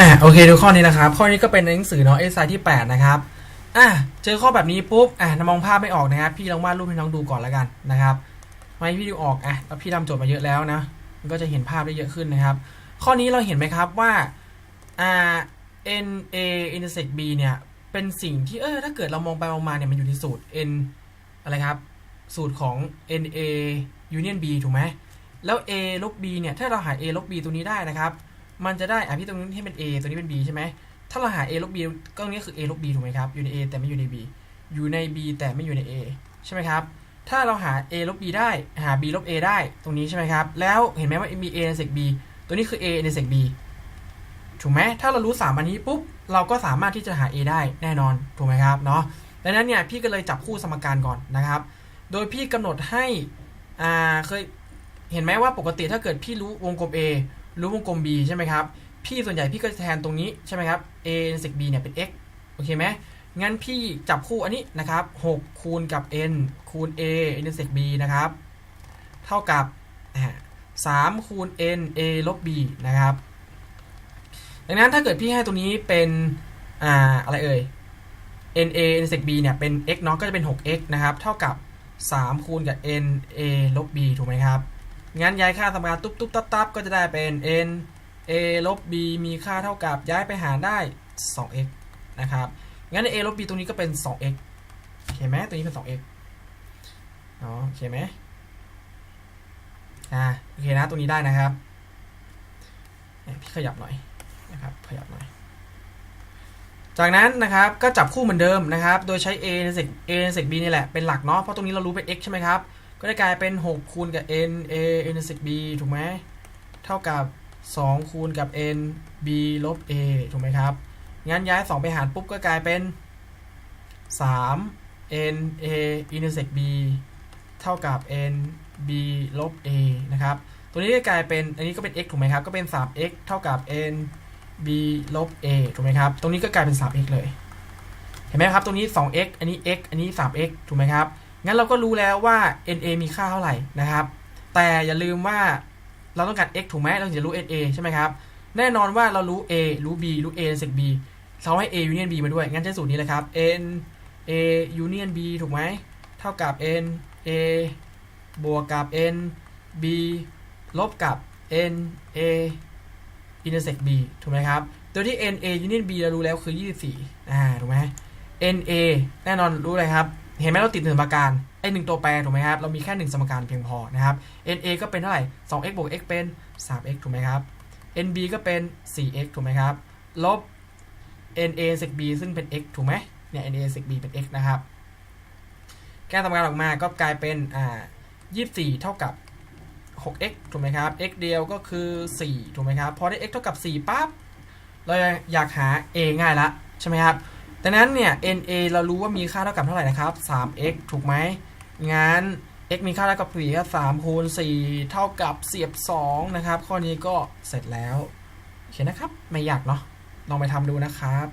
อะโอเคดูข้อนี้นะครับ ข้อนี้ก็เป็นในหนังสือเนาะเอสไที่ 8 นะครับอะเจอข้อแบบนี้ปุ๊บอะมองภาพไม่ออกนะครับ พี่ลองวาดรูปให้น้องดูก่อนแล้วกันนะครับไม่พี่ดูออกอะแล้วพี่ทำโจทย์มาเยอะแล้วนะมันก็จะเห็นภาพได้เยอะขึ้นนะครับ ข้อนี้เราเห็นไหมครับว่าอ่า n a intersect b เนี่ยเป็นสิ่งที่เออถ้าเกิดเรามองไปมองมาเนี่ยมันอยู่ในสูตร n อะไรครับสูตรของ n a union b ถูกไหมแล้ว a ลบ b เนี่ยถ้าเราหา a ลบ b ตัวนี้ได้นะครับ มันจะได้อะพี่ตรงนี้ให้เป็น a ตัวนี้เป็น b ใช่ไหมถ้าเราหา a ลบ b ก็ตรงนี้คือ a ลบ b ถูกไหมครับอยู่ใน a แต่ไม่อยู่ใน b อยู่ใน b แต่ไม่อยู่ใน a ใช่ไหมครับถ้าเราหา a ลบ b ได้หา b ลบ a ได้ตรงนี้ใช่ไหมครับแล้วเห็นไหมว่ามี a intersect b ตัวนี้คือ a intersect b ถูกไหมถ้าเรารู้สามอันนี้ปุ๊บเราก็สามารถที่จะหา a ได้แน่นอนถูกไหมครับเนาะดังนั้นเนี่ยพี่ก็เลยจับคู่สมการก่อนนะครับ โดยพี่กำหนดให้อ่าเคยเห็นไหมว่าปกติถ้าเกิดพี่รู้วงกลม a รู้วงกลม b ใช่ไหมครับ พี่ส่วนใหญ่พี่ก็จะแทนตรงนี้ใช่ไหมครับ a intersect b เนี่ยเป็น x โอเคไหมงั้นพี่จับคู่อันนี้นะครับ 6 คูณกับ n คูณ a intersect b นะครับ เท่ากับ3คูณ n a ลบ b นะครับ ดังนั้นถ้าเกิดพี่ให้ตัวนี้เป็นอ่าอะไรเอ่ย n a intersect b เนี่ยเป็น x เนาะก็จะเป็น 6x นะครับ เท่ากับ 3 คูณกับ n a ลบ b ถูกไหมครับ งั้นย้ายค่าสมการตุ๊บตุ๊บตับตับก็จะได้เป็น n a ลบ b มีค่าเท่ากับย้ายไปหารได้ 2x นะครับ งั้น a ลบ b ตรงนี้ก็เป็น 2x โอเคไหมตัวนี้เป็น 2x เนาะโอเคไหมอ่าโอเคนะตรงนี้ได้นะครับนี่พี่ขยับหน่อยนะครับขยับหน่อย จากนั้นนะครับก็จับคู่เหมือนเดิมนะครับ โดยใช้ a ในเซก a ในเซก b นี่แหละเป็นหลักเนาะเพราะตรงนี้เรารู้เป็น x ใช่ไหมครับ ก็ได้กลายเป็น 6 คูณกับ n a n เซก b ถูกไหมเท่ากับ 2 คูณกับ n b ลบ a ถูกไหมครับ งั้นย้าย 2 ไปหารปุ๊บก็กลายเป็น 3 n a intersect b เท่ากับ n b ลบ a นะครับ ตัวนี้ก็กลายเป็น อันนี้ก็เป็น x ถูกไหมครับ ก็เป็น 3x เท่ากับ n b ลบ a ถูกไหมครับ ตรงนี้ก็กลายเป็น 3x เลย เห็นไหมครับ ตรงนี้ 2x อันนี้ x อันนี้ 3x ถูกไหมครับ งั้นเราก็รู้แล้วว่า na มีค่าเท่าไหร่นะครับ แต่อย่าลืมว่าเราต้องการ x ถูกไหมเราถึงจะรู้ na ใช่ไหมครับ แน่นอนว่าเรารู้ a รู้ b รู้ a เสร็จ b เราให้ a union b มาด้วย งั้นใช้สูตรนี้เลยครับ n a union b ถูกไหม เท่ากับ n a บวกกับ n b ลบกับ n a intersect b ถูกไหมครับโดยที่ n a union b เรารู้แล้วคือ 24 อ่า ถูกไหม n a แน่นอนรู้เลยครับ เห็นไหมเราติดหนึ่งสมการไอ้หนึ่งตัวแปรถูกไหมครับ เรามีแค่หนึ่งสมการเพียงพอนะครับ n a ก็เป็นเท่าไหร่ 2x บวก x เป็น 3x ถูกไหมครับ n b ก็เป็น 4x ถูกไหมครับ ลบ n a sec b ซึ่งเป็น x ถูกไหมเนี่ย n a sec b เป็น x นะครับ แก้สมการออกมาก็กลายเป็นอ่า24 เท่ากับ 6x ถูกไหมครับ x เดียวก็คือ 4 ถูกไหมครับ พอได้ x เท่ากับ 4 ปั๊บ เราอยากหา a ง่ายละใช่ไหมครับ ดังนั้นเนี่ย na เรารู้ว่ามีค่าเท่ากับเท่าไหร่นะครับ 3x ถูกไหม งั้น x มีค่าเท่ากับ4ก็3คูณ4เท่ากับเสียบ2นะครับ ข้อนี้ก็เสร็จแล้ว โอเคนะครับ ไม่ยากเนาะ ลองไปทำดูนะครับ